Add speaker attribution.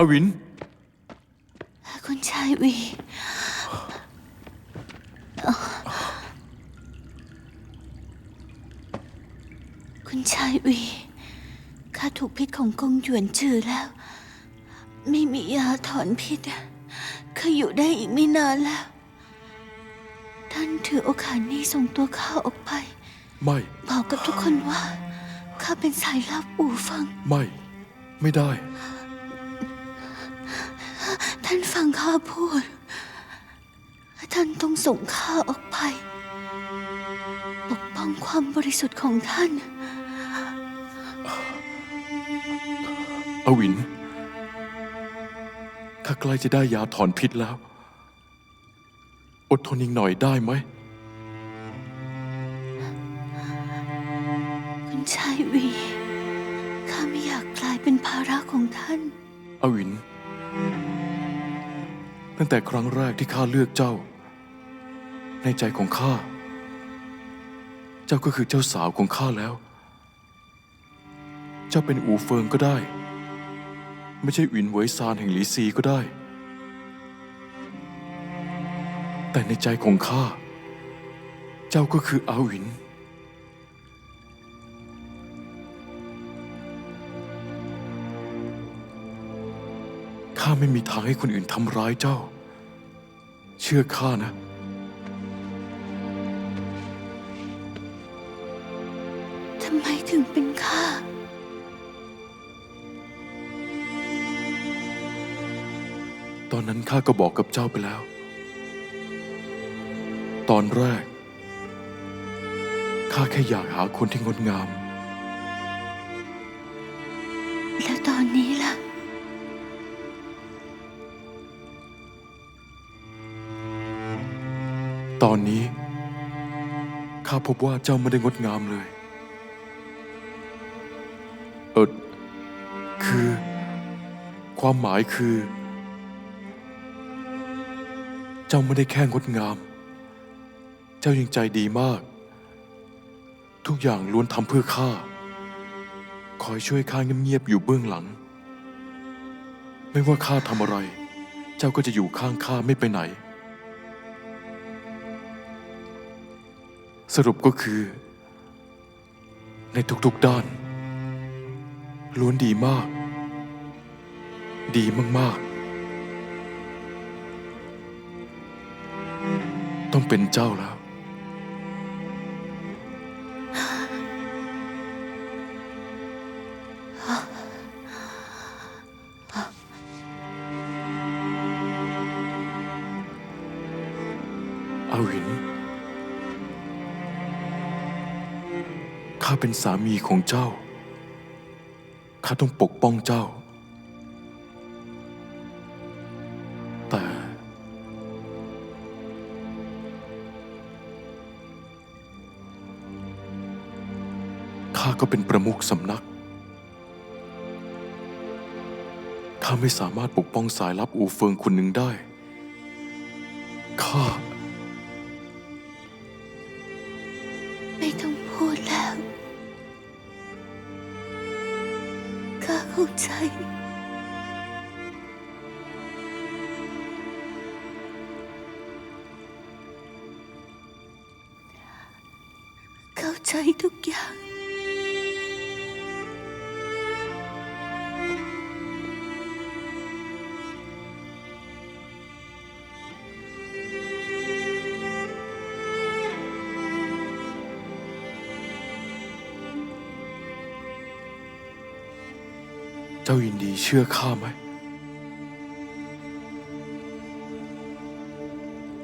Speaker 1: อวิน
Speaker 2: คุณชายวี คุณชายวีข้าถูกพิษของกงหยวนจือแล้ว ไม่มียาถอนพิษข้าอยู่ได้อีกไม่นานแล้ว ท่านถือโอกาสนี้ส่งตัวข้าออกไป
Speaker 1: ไม่
Speaker 2: บอกกับทุกคนว่า ข้าเป็นสายลับอู่ฟัง
Speaker 1: ไม่ ไม่ได้
Speaker 2: ท่านฟังข้าพูด ท่านต้องส่งข้าออกไป ปกป้องความบริสุทธิ์ของท่าน
Speaker 1: อวิน ข้าใกล้จะได้ยาถอนพิษแล้ว อดทนอีกหน่อยได้ไหม
Speaker 2: คุณชายวี ข้าไม่อยากกลายเป็นภาระของท่าน
Speaker 1: อวิน ตั้งแต่ครั้งแรกที่ข้าเลือกเจ้า ในใจของข้า เจ้าก็คือเจ้าสาวของข้าแล้ว เจ้าเป็นอูเฟิงก็ได้ ไม่ใช่อินเวยซานแห่งหลีซีก็ได้ แต่ในใจของข้า เจ้าก็คืออาวิน ข้าไม่มีทางให้คนอื่นทำร้ายเจ้า เชื่อข้านะ
Speaker 2: ทำไมถึงเป็นข้า
Speaker 1: ตอนนั้นข้าก็บอกกับเจ้าไปแล้ว ตอนแรก ข้าแค่อยากหาคนที่งดงาม
Speaker 2: ตอนนี้
Speaker 1: ข้าพบว่าเจ้าไม่ได้งดงามเลย เออคือ ความหมายคือ เจ้าไม่ได้แค่งดงาม เจ้ายังใจดีมาก ทุกอย่างล้วนทำเพื่อข้า คอยช่วยข้าเงียบๆอยู่เบื้องหลัง ไม่ว่าข้าทำอะไร เจ้าก็จะอยู่ข้างข้าไม่ไปไหน สรุปก็คือ ในทุกๆด้าน ล้วนดีมาก ดีมากๆ ต้องเป็นเจ้าแล้ว เอาวิน ข้าเป็นสามีของเจ้า ข้าต้องปกป้องเจ้า แต่ ข้าก็เป็นประมุขสำนัก ข้าไม่สามารถปกป้องสายลับอูเฟิงคนหนึ่งได้ ข้า
Speaker 2: เข้าใจ เข้าใจทุกอย่าง
Speaker 1: จ้ายินดีเชื่อข้าไหม